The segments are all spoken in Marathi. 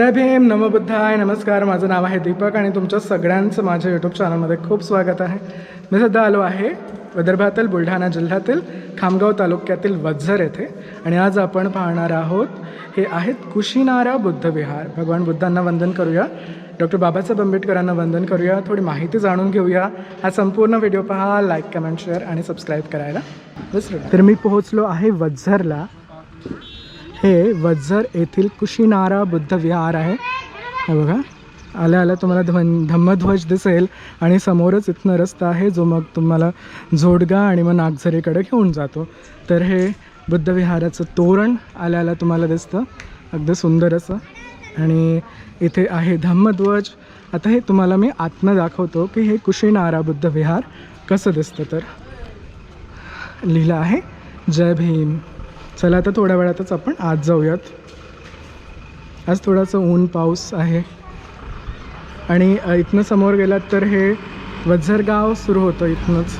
जय भीम नमबुद्धाय नमस्कार. माझं नाव आहे दीपक आणि तुमच्या सगळ्यांचं माझ्या यूट्यूब चॅनलमध्ये खूप स्वागत आहे. मी सध्या आलो आहे विदर्भातील बुलढाणा जिल्ह्यातील खामगाव तालुक्यातील वज्झर येथे. आणि आज आपण पाहणार आहोत हे आहेत कुशीनारा बुद्ध विहार. भगवान बुद्धांना वंदन करूया. डॉक्टर बाबासाहेब आंबेडकरांना वंदन करूया. थोडी माहिती जाणून घेऊया. हा संपूर्ण व्हिडिओ पहा. लाईक कमेंट शेअर आणि सबस्क्राईब करायला विसरू तर मी पोहोचलो आहे वज्झरला हे वज्जर येथील कुशीनारा बुद्ध विहार आहे. हे बघा. आल्या आल्या तुम्हाला ध्वन धम्मध्वज दिसेल आणि समोरच इथनं रस्ता आहे जो मग तुम्हाला जोडगा आणि मग नागझरीकडे घेऊन जातो. तर हे बुद्ध विहाराचं तोरण आल्या आल्या तुम्हाला दिसतं. अगदी सुंदर असं. आणि इथे आहे धम्मध्वज. आता हे तुम्हाला मी आत्म दाखवतो की हे कुशीनारा बुद्ध विहार कसं दिसतं तर. लिहिलं आहे जय भीम. चला आता थोड्या वेळातच आपण आज जाऊयात. आज थोडंसं ऊन पाऊस आहे. आणि इथनं समोर गेलात तर हे वझरगाव सुरू होतं इथनंच.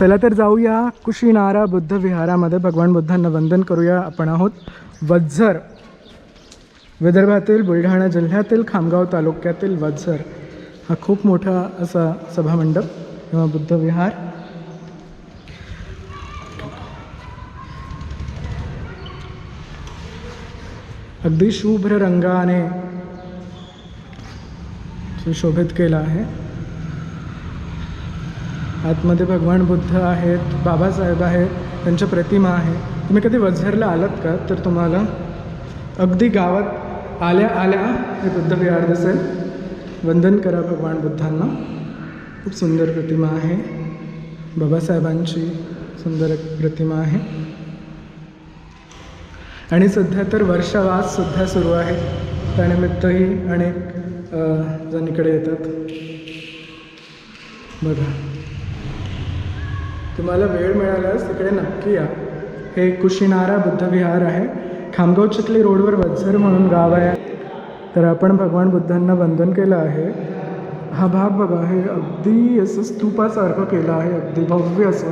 चला तर जाऊया कुशीनारा बुद्ध विहारामध्ये. भगवान बुद्धांना वंदन करूया आपण आहोत. वझर. विदर्भातील बुलढाणा जिल्ह्यातील खामगाव तालुक्यातील वझर हा खूप मोठा असा सभामंडप किंवा बुद्ध विहार. अगदी शुभ्र रंगाने सुशोभित केलं आहे. आतमध्ये भगवान बुद्ध आहेत बाबासाहेब आहेत त्यांच्या प्रतिमा आहे. तुम्ही कधी वझरला आलात का? तर तुम्हाला अगदी गावात आल्या आल्या हे बुद्धविहार दिसेल. वंदन करा भगवान बुद्धांना. खूप सुंदर प्रतिमा आहे. बाबासाहेबांची सुंदर प्रतिमा आहे. आणि सध्या तर वर्षावाससुद्धा सुरू आहे. त्यानिमित्तही अनेक जण इकडे येतात. बघा. तुम्हाला वेळ मिळाल्यास तिकडे नक्की या. हे कुशीनारा बुद्ध विहार आहे. खामगाव चिखली रोडवर वत्सर म्हणून गाव आहे. तर आपण भगवान बुद्धांना वंदन केलं आहे. हा भाग बघा हे अगदी असं स्तूपासारखं केलं आहे. अगदी भव्य असं.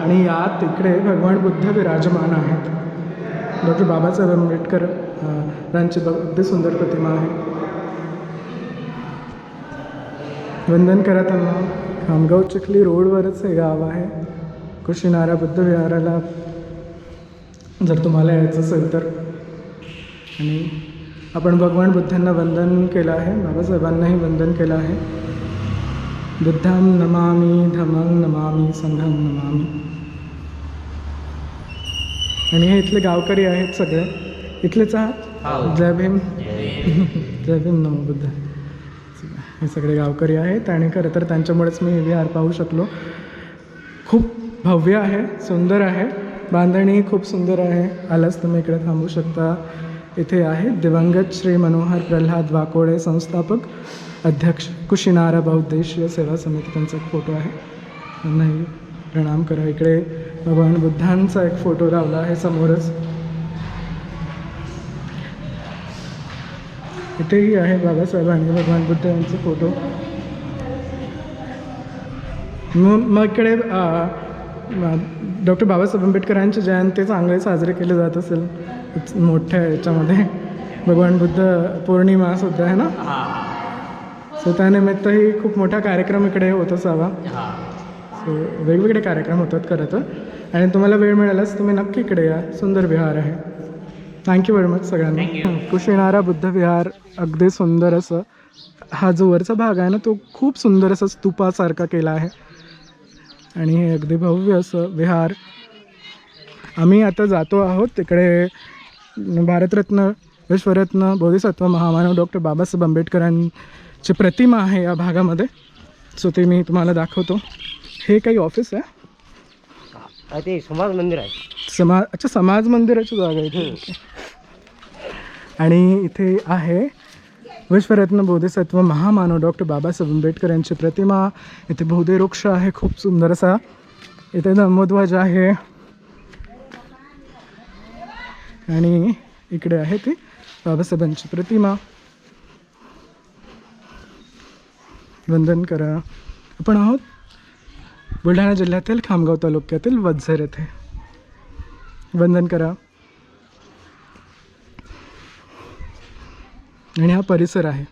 आणि यात तिकडे भगवान बुद्ध विराजमान आहेत. डॉक्टर बाबासाहेब आंबेडकर यांची अगदी सुंदर प्रतिमा आहे. वंदन करा त्यांना. खामगाव चिखली रोडवरच हे गाव आहे. कुशीनारा बुद्ध विहाराला जर तुम्हाला यायचं असेल तर. आणि आपण भगवान बुद्धांना वंदन केलं आहे. बाबासाहेबांनाही वंदन केलं आहे. बुद्धां नमामी धमं नमामी संघं नमामी. आणि हे इथले गावकरी आहेत सगळे. इथलेच आहात? जय भीम. जय भीम. नमो बुद्ध. हे सगळे गावकरी आहेत आणि खरं तर त्यांच्यामुळेच मी हे विहार पाहू शकलो. खूप भव्य आहे सुंदर आहे. बांधणी खूप सुंदर आहे. आलाच तुम्ही इकडे थांबू शकता. इथे आहे दिवंगत श्री मनोहर प्रल्हाद वाकोडे संस्थापक अध्यक्ष कुशीनारा बहुद्देशीय सेवा समिती. त्यांचा एक फोटो आहे. त्यांनाही प्रणाम करा. इकडे भगवान बुद्धांचा एक फोटो लावला आहे समोरच. इथेही आहे बाबासाहेबांनी भगवान बुद्ध यांचे फोटो. मग मग इकडे डॉक्टर बाबासाहेब आंबेडकरांची जयंती चांगले साजरे केले जात असेल. मोठ्या याच्यामध्ये. भगवान बुद्ध पौर्णिमा सुद्धा आहे ना? सो त्यानिमित्तही खूप मोठा कार्यक्रम इकडे होत असावा. सो वेगवेगळे कार्यक्रम होतात खरं तर. आणि तुम्हाला वेळ मिळालाच तुम्ही नक्की इकडे या. सुंदर विहार आहे. थँक्यू व्हेरी मच सगळ्यांना. कुशीनारा बुद्ध विहार अगदी सुंदर असं. हा जो वरचा भाग आहे ना तो खूप सुंदर असं स्तूपासारखा केला आहे. आणि हे अगदी भव्य असं विहार. आम्ही आता जातो आहोत तिकडे भारतरत्न विश्वरत्न बोधिसत्व महामानव डॉक्टर बाबासाहेब आंबेडकरांची प्रतिमा आहे या भागामध्ये. सो ते मी तुम्हाला दाखवतो. हे काही ऑफिस आहे? हा, ते समाज मंदिर आहे. समाज अच्छा समाज मंदिराची जागा आहे इथे. आणि इथे आहे विश्वरत्न बोधिसत्व महामानव डॉक्टर बाबासाहेब आंबेडकर यांची प्रतिमा. इथे बहुदे वृक्ष आहे खूप सुंदर असा. इथे धम्मध्वज आहे. आणि इकडे आहे ती बाबासाहेबांची प्रतिमा. वंदन करा. आपण आहोत? बुलढाणा जिल्ह्यातील खामगाव तालुक्यातील वझर येथे. वंदन करा. आणि हा परिसर आहे.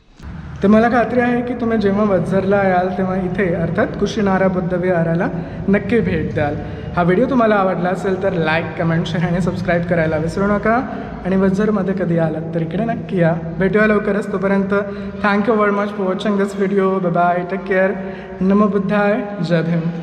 तर मला खात्री आहे की तुम्ही जेव्हा वझरला याल तेव्हा इथे अर्थात कुशीनारा बुद्धविहाराला नक्की भेट द्याल. हा व्हिडिओ तुम्हाला आवडला असेल तर लाईक कमेंट शेअर आणि सबस्क्राईब करायला विसरू नका. आणि वझरमध्ये कधी आलात तर इकडे नक्की या. भेटूया लवकरच. तोपर्यंत thank you very much for watching this video bye take care नमो बुद्धाय. जय भीम.